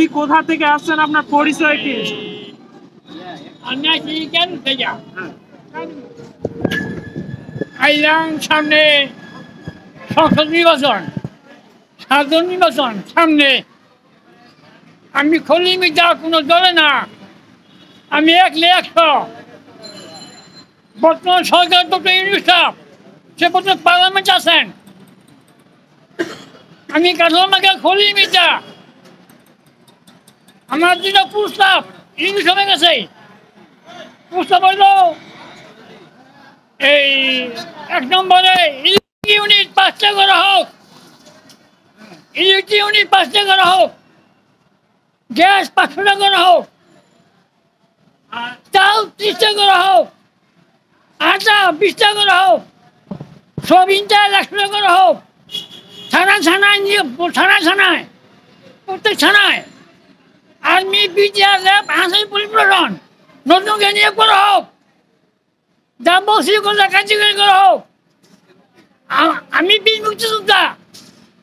আপনি কোথা থেকে আসছেন আপনার পরিচয় কি? আইলাম সামনে সংসদ নির্বাচন সাধারণ নির্বাচন সামনে আমি খলি মিটা কোনো দলে না আমি একলে একশো বর্তমান সরকার ডক্টর সাহেব সে বর্তমান পার্লামেন্ট আছেন আমি কাঠামাকে খলি মিটা আমার যেটা প্রস্তাব, ইংলিশ হয়ে গেছে। প্রস্তাব হইল, এই এক নম্বরে, ইউনিট পাঁচটা করা হোক। ইলেকট্রিক ইউনিট পাঁচটা করা হোক। গ্যাস পাঁচশো টাকা করা হোক। চাল ত্রিশটা করা হোক। আটা বিশটা করা হোক। সবিনটা একশো টাকা করা হোক। থানা থানায় নিয়ে থানা থানায় প্রত্যেক থানায় বিটিআর র্যাব আসামি পুলিশ আমি বীজ মুক্তিযোদ্ধা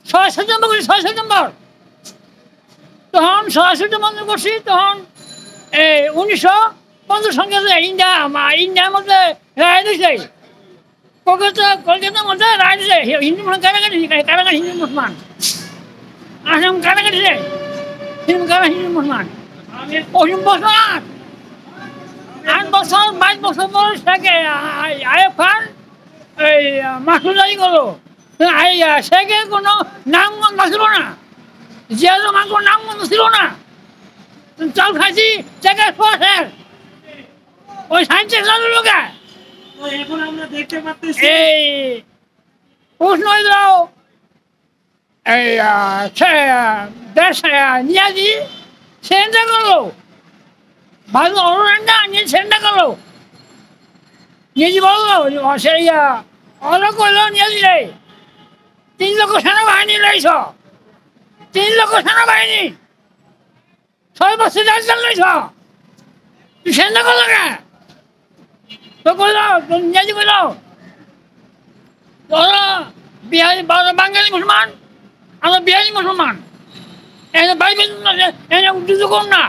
ছয় সেপ্টেম্বর করি, ছয় সেপ্টেম্বর। তখন ছয় সেপ্টেম্বর করছি, তখন এই উনিশশো পঞ্চাশ সঙ্গে ইন্ডিয়া ইন্ডিয়ার মধ্যে রায় দিয়েছে। কলকাতা, কলকাতার মধ্যে রায় দিয়েছে। হিন্দু মুসলমান কারাগারি কারাগারি হিন্দু মুসলমান? আসাম কারাগারি হিন্দু, কারা হিন্দু মুসলমান? অসীম বছর আট বছর বাইশ বছর পর সেকে আইএফআর এই মাসুদারি করল। সেকে কোনো নাম গন্ধ ছিল না। জিয়ার রহমান কোনো নাম গন্ধ ছিল না। চাল খাইছি জায়গায় স্যার ওই সাইন্সের চালু লোকে। এখন আমরা দেখতে পাচ্ছি। এই প্রশ্ন হইল এই নিয়াজি ভালো অরণ্য নিয়ে সেন্টার করল। নিয়েছি বলল ও সেই অলো করল নিয়েছি রে। তিন লক্ষ সেনাবাহিনী লইছ তিন লক্ষ সেনাবাহিনী। ছয় বছর রাজধান লইছ সেন্টার করল কে? তো করল নিয়েছি করল ওরা বিহারি বাঙালি মুসলমান, আমরা বিহারি মুসলমান। এনে বাইবেল, এনে উদ্যুত কর না।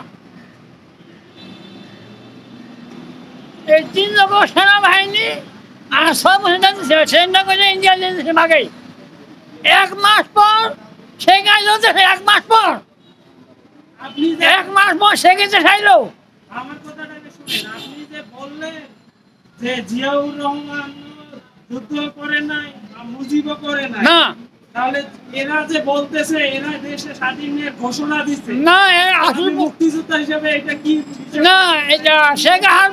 তিন লক্ষ সেনাবাহিনী আর সব সেন্টার করে ইন্ডিয়া দিয়েছে ভাগে এক মাস পর সে গাইছে এক মাস পর। এক মাস পর সে গেছে খাইলো আমার কথাটাকে শুনেন আপনি যে বললেন যে জিয়াউর রহমান যুদ্ধ করে নাই মুজিবও করে নাই না। তাহলে এরা যে বলতেছে এরা দেশে স্বাধীনের ঘোষণা দিচ্ছে না মুক্তিযোদ্ধা হিসেবে এটা কি না এটা শেখা হার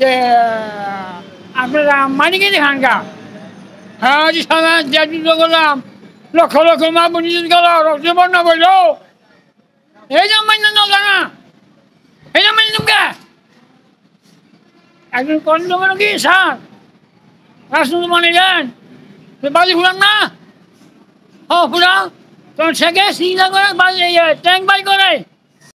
যে, আপনারা মানিকে দেখান গা হ্যাঁ জি সাদা যে করলাম। লক্ষ লক্ষ মা বুঝি গেল রক্ত বর্ণ বলল এই যে মান্য জানা। এই যে মান্য কে একজন করেন জমানো কি, স্যার? রাষ্ট্র মানে যান বাজি ফুলান না? ও ফুলাম তখন সেকে সিংহা করে বাজি ট্যাঙ্ক বাই করে।